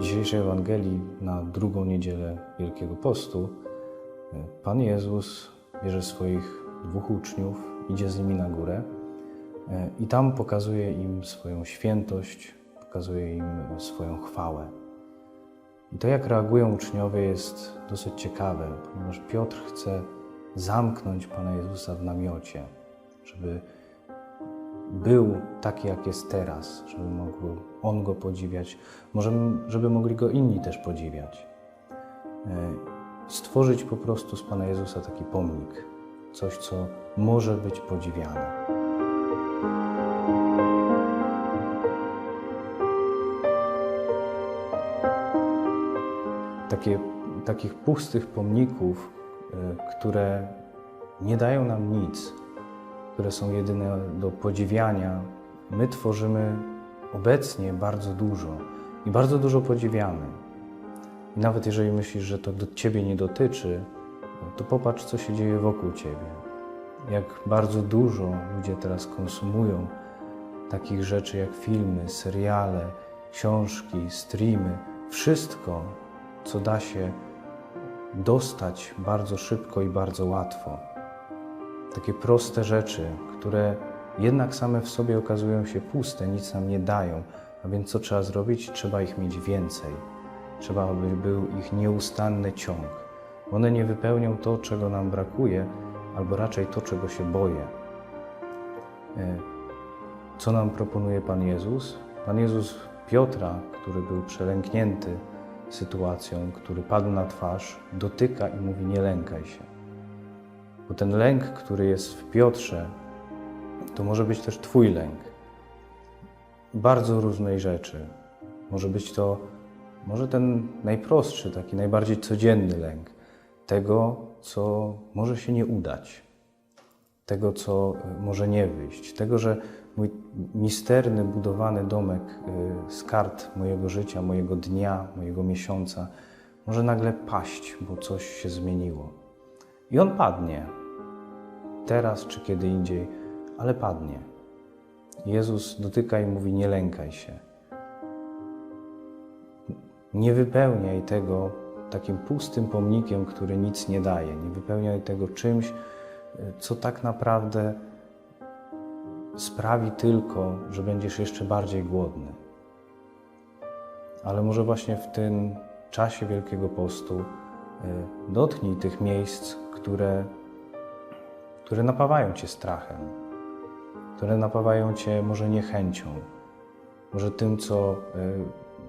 dzisiejszej Ewangelii na drugą niedzielę Wielkiego Postu e, Pan Jezus bierze swoich dwóch uczniów, idzie z nimi na górę e, i tam pokazuje im swoją świętość, pokazuje im swoją chwałę. I to, jak reagują uczniowie, jest dosyć ciekawe, ponieważ Piotr chce zamknąć Pana Jezusa w namiocie, żeby był taki, jak jest teraz, żeby mógł on go podziwiać, może żeby mogli go inni też podziwiać. E, Stworzyć po prostu z Pana Jezusa taki pomnik, coś, co może być podziwiane. Takie, takich pustych pomników, e, które nie dają nam nic, które są jedyne do podziwiania, my tworzymy obecnie bardzo dużo i bardzo dużo podziwiamy. I nawet jeżeli myślisz, że to do Ciebie nie dotyczy, to popatrz, co się dzieje wokół Ciebie. Jak bardzo dużo ludzie teraz konsumują takich rzeczy jak filmy, seriale, książki, streamy, wszystko, co da się dostać bardzo szybko i bardzo łatwo. Takie proste rzeczy, które jednak same w sobie okazują się puste, nic nam nie dają. A więc co trzeba zrobić? Trzeba ich mieć więcej. Trzeba, aby był ich nieustanny ciąg. One nie wypełnią to, czego nam brakuje, albo raczej to, czego się boję. E, Co nam proponuje Pan Jezus? Pan Jezus Piotra, który był przelęknięty sytuacją, który padł na twarz, dotyka i mówi: Nie lękaj się. Bo ten lęk, który jest w Piotrze, to może być też Twój lęk. Bardzo różnej rzeczy. Może być to, może ten najprostszy, taki najbardziej codzienny lęk. Tego, co może się nie udać. Tego, co y, może nie wyjść. Tego, że mój misterny, budowany domek y, z kart mojego życia, mojego dnia, mojego miesiąca może nagle paść, bo coś się zmieniło. I on padnie. Teraz czy kiedy indziej, ale padnie. Jezus dotyka i mówi: Nie lękaj się. Nie wypełniaj tego takim pustym pomnikiem, który nic nie daje. Nie wypełniaj tego czymś, co tak naprawdę sprawi tylko, że będziesz jeszcze bardziej głodny. Ale może właśnie w tym czasie Wielkiego Postu y, dotknij tych miejsc, które, które napawają cię strachem, które napawają cię może niechęcią, może tym, co y,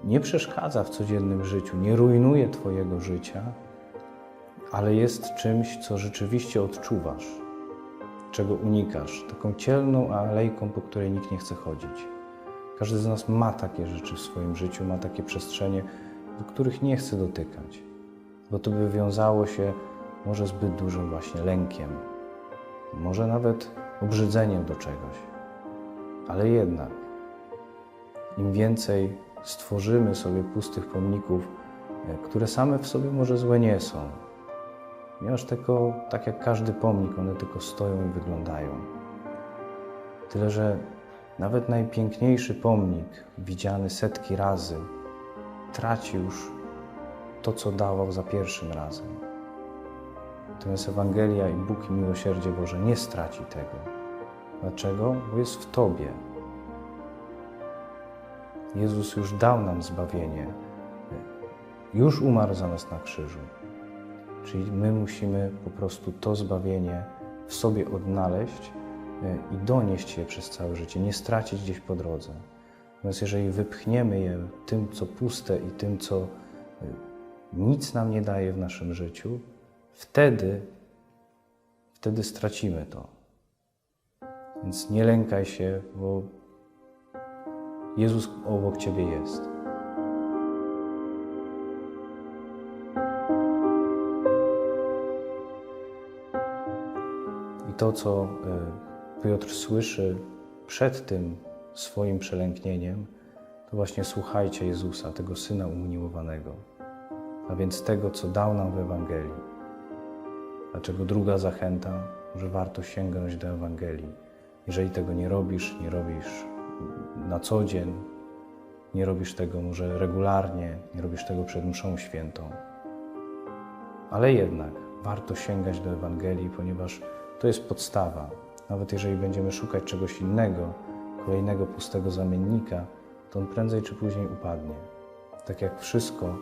nie przeszkadza w codziennym życiu, nie rujnuje Twojego życia, ale jest czymś, co rzeczywiście odczuwasz, czego unikasz, taką cielną alejką, po której nikt nie chce chodzić. Każdy z nas ma takie rzeczy w swoim życiu, ma takie przestrzenie, do których nie chce dotykać, bo to by wiązało się może zbyt dużym właśnie lękiem, może nawet obrzydzeniem do czegoś. Ale jednak, im więcej stworzymy sobie pustych pomników, e, które same w sobie może złe nie są, ponieważ tylko, tak jak każdy pomnik, one tylko stoją i wyglądają. Tyle, że nawet najpiękniejszy pomnik, widziany setki razy, traci już to, co dawał za pierwszym razem. Natomiast Ewangelia i Bóg i miłosierdzie Boże nie straci tego. Dlaczego? Bo jest w Tobie. Jezus już dał nam zbawienie, już umarł za nas na krzyżu. Czyli my musimy po prostu to zbawienie w sobie odnaleźć e, i donieść je przez całe życie, nie stracić gdzieś po drodze. Natomiast jeżeli wypchniemy je tym, co puste i tym, co e, nic nam nie daje w naszym życiu, wtedy, wtedy stracimy to. Więc nie lękaj się, bo Jezus obok Ciebie jest. I to, co e, Piotr słyszy przed tym swoim przelęknieniem, to właśnie słuchajcie Jezusa, tego Syna umiłowanego, a więc tego, co dał nam w Ewangelii. Dlaczego druga zachęta, że warto sięgnąć do Ewangelii. Jeżeli tego nie robisz, nie robisz na co dzień, nie robisz tego może regularnie, nie robisz tego przed mszą świętą. Ale jednak warto sięgać do Ewangelii, ponieważ to jest podstawa. Nawet jeżeli będziemy szukać czegoś innego, kolejnego pustego zamiennika, to on prędzej czy później upadnie. Tak jak wszystko,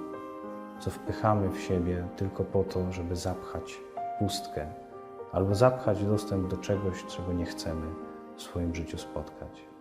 co wpychamy w siebie tylko po to, żeby zapchać pustkę albo zapchać dostęp do czegoś, czego nie chcemy w swoim życiu spotkać.